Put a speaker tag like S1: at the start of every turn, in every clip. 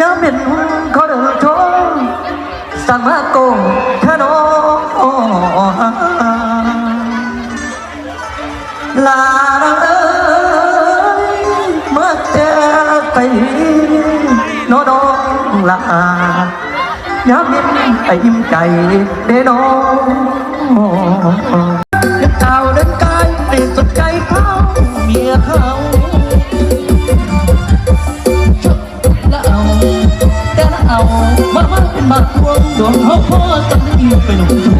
S1: ย้ำเป็นเขาเดินดทงสังมาโกงเธอโลาลัเอ้ยเมื่อเจอไปโนดองลาย้ำเป็นไอ้ยิ้มใจเดโน บาดพวงดวงเขาพ่อจะไม่ยืนไปหนุ่มทุ่ง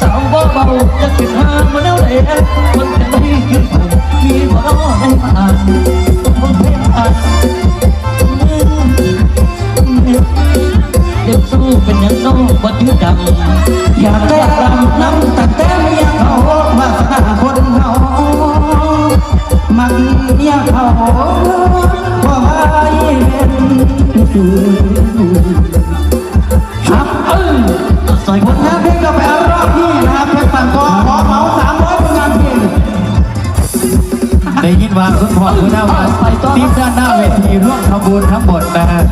S1: สาวบ่เบาจะเก็บหามาแล้วแหละมันจะม่ยืนผมมีบ่รอให้ผ่านต้องให้ผ่านเด็กสู้เป็นย่างน้องบ่ถือดำอยากได้รำน้ำแต่แต่ไม่อยากเขาว่าสนาคนเขา
S2: มักเนี่ยเขาพราะว่าเห็น ผลงานเพลงก็ไปเอารอบนี้นะครับเพชรปังกอขอเหมาสามร้อยผลงานเพลง
S3: ได้ยินว่าคุณพ่อคุณแม่ว่าทีมด้านหน้าเวทีร่วมขบวนทั้งหมดนะฮะ